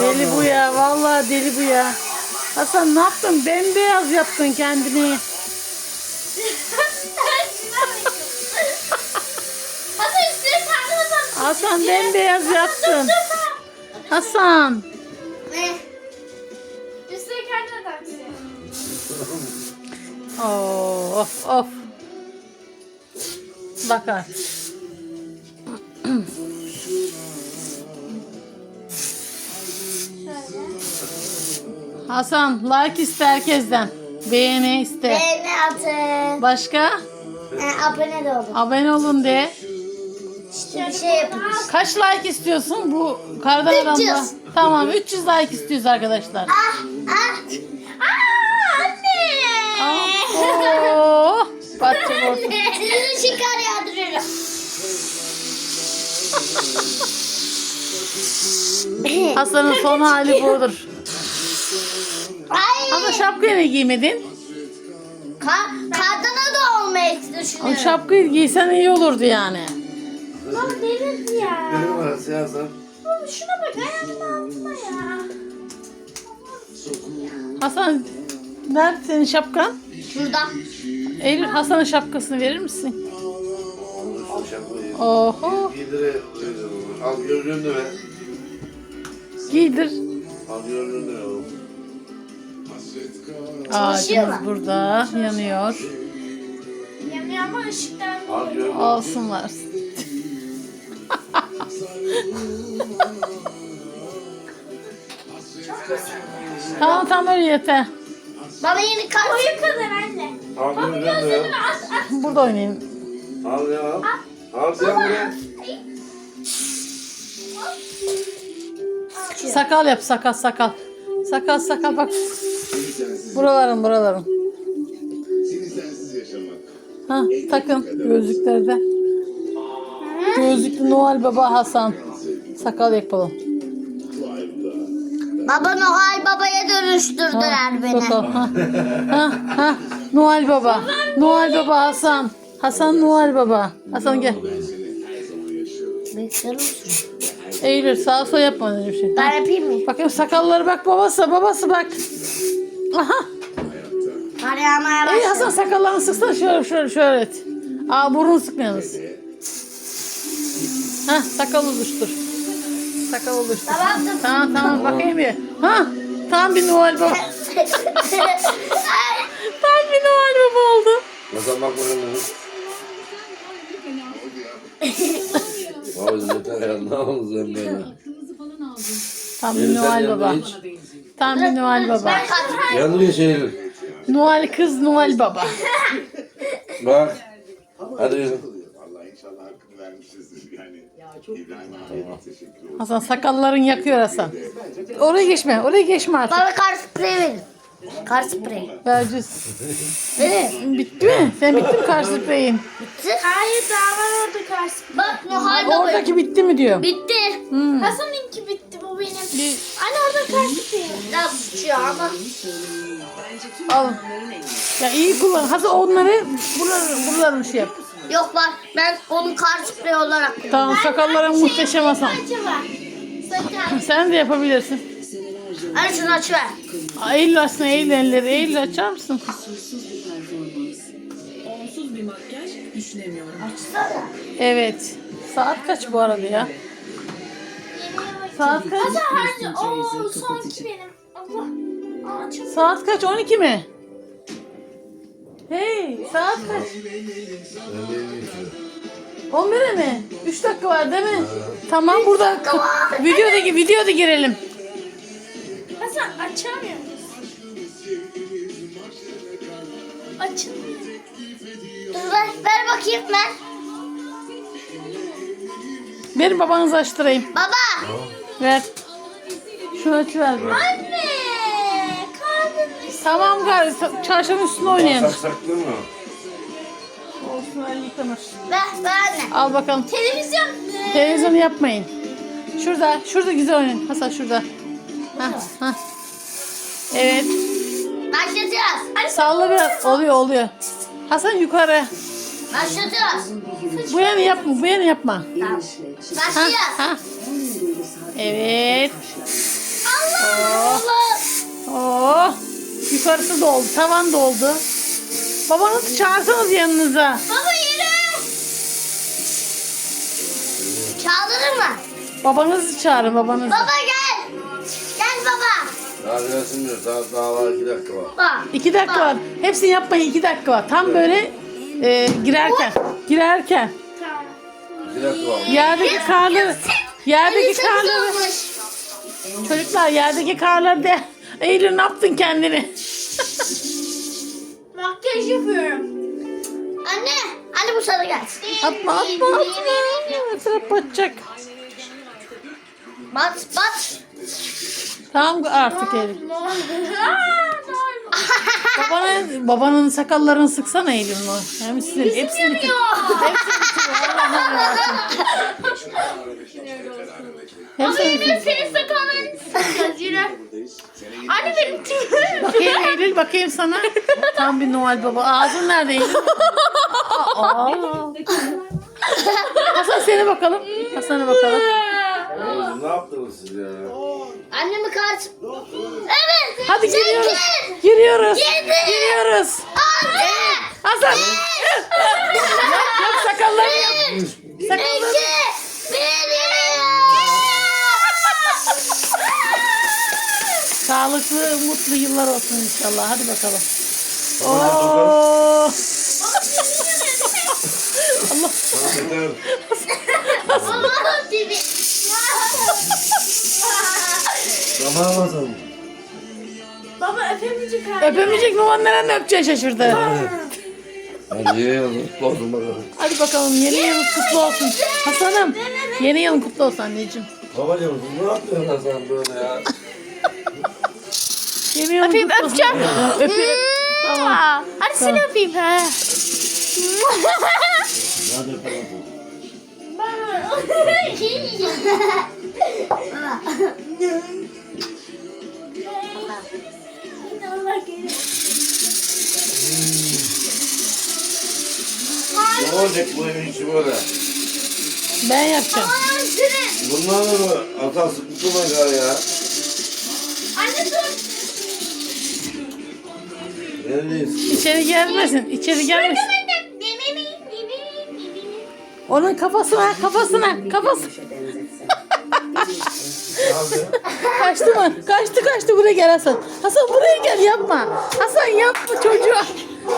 Deli bu ya. Vallahi deli bu ya. Hasan ne yaptın? Bembeyaz yaptın kendini. Hasan üstüne sardı Hasan. Hasan bembeyaz yaptın. Hasan. Ne? Üstüne kendine taksın. Of of. Bakar. Hasan like iste herkesten. Beğeni iste. Beğeni atın. Başka? E, abone de olun. Abone olun de. Bir şey yapıyoruz. Kaç like istiyorsun bu kardan 300. adamda? Tamam 300 like istiyoruz arkadaşlar. Ah ah. Aa anne. Oo, batacak olsun. Sizin için kar yağdırıyorum. Hasan'ın son hali budur. Ay. Ama şapkayı ne giymedin? Ka kadına da olmayı O düşünüyorum. şapkayı giysen iyi olurdu yani. Baba delirdi ya. Ne numarası ya sen? Baba şuna bak ayağımın altına ya. Hasan nerede senin şapkan? Şurada. Eylül Hasan'ın şapkasını verir misin? Şapkayı. Oho Giydire. Al gözlüğünü de ver. giydir. Al gözlüğünü de ver oğlum. Ağacımız burada yanıyor. Yanıyor ama ışıktan. Alsınlar. tamam tamam öyle yeter. Baba yeni kar. Boyu kadar anne. Al de ver. At at. Burada oynayın. Al ya al. Al sen buraya. Sakal yap sakal sakal. Sakal sakal bak. Buraların buraların. Ha takın gözlükleri de. Gözlüklü Noel Baba Hasan. Sakal yapalım. Baba Noel Baba'ya dönüştürdüler beni. Sakal. Ha. ha ha. Noel Baba. Noel Baba Hasan. Hasan Noel Baba. Hasan gel. Bekler Eğilir sağa sola yapma öyle bir şey. Ben yapayım mı? Bakayım sakalları bak babası babası bak. Aha. Kar yağmaya Ey başladı. Hasan sakallarını sıksana şöyle şöyle şöyle et. Aa burnunu sıkmayalım. Hah sakal oluştur. Sakal oluştur. Tamam. Tamam tamam bakayım bir. Ha tam bir Noel Baba. tam bir Noel Baba oldu. Nasıl bak bakalım. Abi yeter ya ne oldu sen böyle? Tam bir sen Noel yanına Baba. hiç. Tam bir Noel Baba. Ben Yanıyor şey. Noel kız Noel Baba. Bak. Hadi yürü. Allah inşallah hakkını vermişizdir yani. İbrahim abiye teşekkür ederim. Hasan sakalların yakıyor Hasan. Oraya geçme oraya geçme artık. Bana kar spreyi verin. Kar spreyi. Vereceğiz. Verin. Bitti mi? Sen bitti mi kar spreyin? Hayır daha var orada kar spreyi. Bak Noel Baba. Oradaki bitti mi diyor. Bitti. Hmm. Hasan'ınki bitti bu benim. Bir- Anne orada kar spreyi. Biraz uçuyor ama. Al. Ya iyi kullan. Hadi onları buraları, buraları şey yap. Yok var. Ben onu kar spreyi olarak Tamam sakalların muhteşem Hasan. Sen de yapabilirsin. Anne şunu açıver. Aa, Eylül açsın Eylül elleri. Eylül açar mısın? Kusursuz bir performans. Onsuz bir makyaj işlemiyor. Evet. Saat kaç bu arada ya? Saat kaç? Hadi o sonki benim. Allah. Aa, çok Saat kaç? 12 mi? Hey saat kaç? 11'e mi? 3 dakika var değil mi? Tamam burada videoda videoda girelim. Hasan açamıyor Açılmıyor. Dur ver, ver bakayım ver. Verin babanızı açtırayım. Baba. Ver. Şunu açıver. Anne. Üstü. Tamam gari çarşafın üstüne oynayalım. Saksaklı mı? Olsun el yıkanır. Ver, ver anne. Al bakalım. Televizyon. Televizyonu yapmayın. Şurada, şurada güzel oynayın. Hasan şurada. Hah, hah. Evet. Başlatıyoruz. Anne Salla biraz. Oluyor, oluyor. Hasan yukarı. başlatıyoruz. Bu yana yapma, bu yana yapma. Tamam. Ha, Başlıyoruz. ha. Evet. Allah Allah. Oh. Yukarısı doldu. Tavan doldu. Babanızı çağırsanız yanınıza. Baba yürü. Çağırır mı? Babanızı çağırın babanızı. Baba gel. Baba. Daha gelsin diyor. Daha, daha var iki dakika var. Bak. İki dakika var. Hepsini yapmayın iki dakika var. Tam böyle e, girerken. Girerken. İki dakika var. Yerdeki karları. Yerdeki karları. Çocuklar yerdeki karları de. Eylül ne yaptın kendini? Makyaj yapıyorum. Anne. Anne bu sana gel. Atma atma atma. Etraf batacak. Bat bat. Tamam artık Eylül. Babana, babanın sakallarını sıksana Eylül. Hem hepsini, hepsini, hepsini bitiriyor. Allah'ım yarabbim. Hepsini senin sakallarını sıkacağız yürü. Anne benim tüylerim. Bakayım Eylül bakayım sana. Tam bir Noel Baba. Ağzın nerede Eylül? Aa. Hasan seni bakalım. Hasan'a bakalım. Ne yaptınız siz ya? Annemi kart. Evet. Hadi Sekiz. giriyoruz. Giriyoruz. Yedi. Giriyoruz. Altı. Hasan. yap, yap sakallarını yap. Sakallarını. İki. Bir. Sağlıklı, mutlu yıllar olsun inşallah. Hadi bakalım. Oo. Allah. Yeter. Baba. Tamam Baba öpemeyecek Öpemeyecek mi? Onu nereden öpeceği şaşırdı. Hadi yiyelim. Mutlu olsun bakalım. Hadi bakalım yeni yılın kutlu olsun. Hasan'ım yeni yılın kutlu olsun anneciğim. Babacığım ne yapıyorsun Hasan böyle ya? Yeni yılın Öpeyim, kutlu olsun. öpeceğim. Öpeyim. Tamam. Hadi seni öpeyim. Ha. Hadi yapalım. Ne olacak bu evin içi böyle? Ben yapacağım. Bunlar mı? Ata sıkıntı mı ya ya? Anne dur. Neredeyiz? İçeri gelmesin. İçeri gelmesin. Onun kafasına, kafasına, kafası. Abi. Kaçtı mı? Kaçtı kaçtı buraya gel Hasan. Hasan buraya gel yapma. Hasan yapma çocuğa.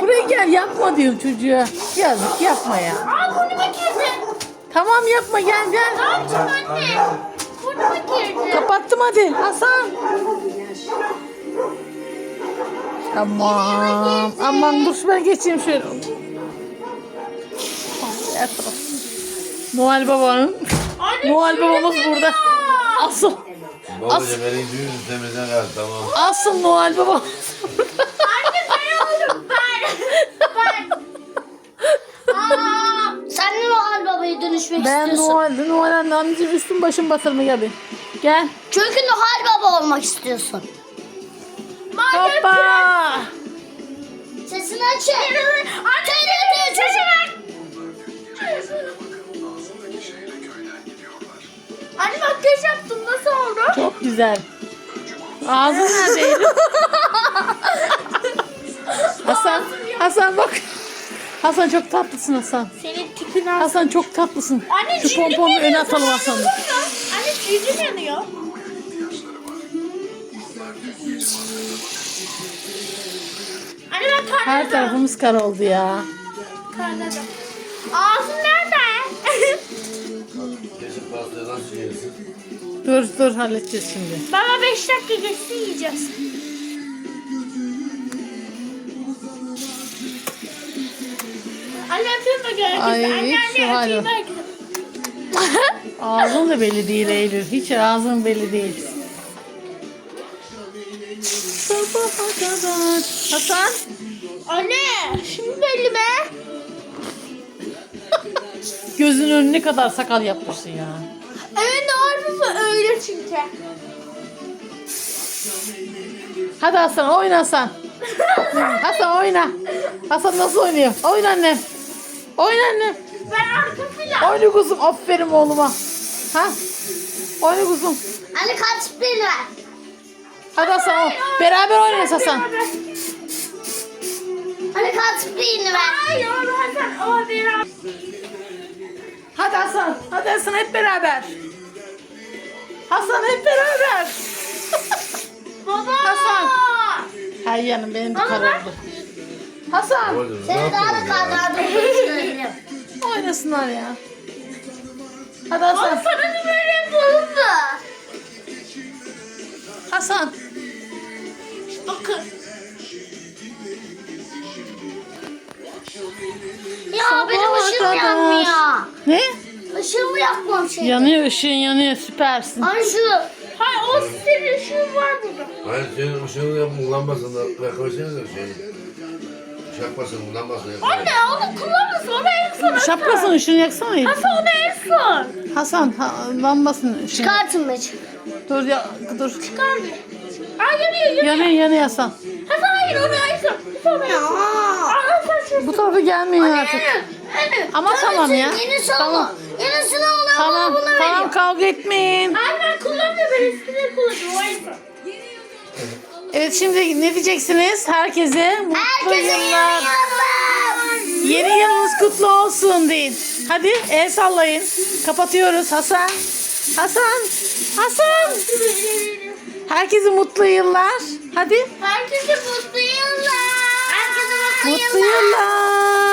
Buraya gel yapma diyorum çocuğa. Yazık yapma ya. Aa burnuma girdi. Tamam yapma gel gel. Ne yapacağım anne? Burnuma girdi. Kapattım hadi Hasan. Aman. Aman dur ben geçeyim şöyle. Noel babanın. Noel babamız burada. Asıl. Babacığım elin yüzünü temizle ver tamam. Asıl Noel baba. Anne ben oldum ben. Ben. Aa, sen mi Noel Baba'ya dönüşmek Ben istiyorsun? Noel, Noel anne anneciğim üstüm başım batırma gel bir. Gel. Çünkü Noel Baba olmak istiyorsun. Hoppa. Sesini açın. Anne çocuğum. Anne makyaj yaptım nasıl oldu? Çok güzel. Ağzın nerede Eylül? Hasan, Hasan bak. Hasan çok tatlısın Hasan. Senin tipin Hasan çok tatlısın. Anne Şu cildin pomponu yanıyor öne atalım sana. Hasan. Anne cildin yanıyor. Anne ben karnım. Her tarafımız kar oldu ya. Ağzın nerede? Yersin? Dur dur halledeceğiz şimdi. Baba 5 dakika geçsin yiyeceğiz. Anne öpeyim mi herkese? Ay, Anne anne şu öpeyim hali. herkese. Ağzın da belli değil Eylül. Hiç ağzın belli değil. Sabaha kadar. Hasan. Anne şimdi belli be. Gözünün önüne ne kadar sakal yapmışsın ya. Evet Baba öyle çünkü. Hadi Hasan oyna Hasan. Hasan oyna. Hasan nasıl oynuyor? Oyna annem. Oyna annem. Ben arka plan. Oyna kuzum. Aferin oğluma. Ha? Oyna kuzum. Anne kaç bin ver. Hadi Hasan o. Beraber oynayız Hasan. Anne kaç bin ver. Hayır Hasan o biraz. Hadi Hasan. Hadi Hasan hep beraber. Hasan hep beraber. Baba. Hasan. Hay yanım benim de karardı. Hasan. Seni daha da kaldırdım. Oynasınlar ya. Hadi Hasan. Sana da böyle yapalım mı? Hasan. Bakın. Ne? Işığımı yakmam şey. Yanıyor ışığın yanıyor süpersin. Ay şu. Hayır o senin ışığın var burada. Hayır senin ışığını yap kullanmasın da koysana da şeyini. Çakmasın kullanmasın. Anne onu kullanmasın. Onu en son. Şapkasını ışığını yaksana. Hasan onu en son. Hasan ha, lambasını ışığını. Çıkartın mı? Dur ya dur. Çıkar mı? Aa yanıyor yanıyor. Yanıyor yanıyor Hasan. Hasan hayır onu en son. Sonra. Aa Hasan şu. Bu tarafa gelmiyor artık. Anne. Ama tamam ya. Yenisini Tamam. tamam. Yenisini al. Tamam tamam veriyor. kavga etmeyin. Hayır ben kullanmıyorum. Ben eskiden kullanıyorum. Evet şimdi ne diyeceksiniz? Herkese mutlu Herkese yıllar. yıllar. Yeni yılınız kutlu olsun deyin. Hadi el sallayın. Kapatıyoruz Hasan. Hasan. Hasan. Herkese mutlu yıllar. Hadi. Herkese mutlu yıllar. Herkese mutlu, Mutlu yıllar.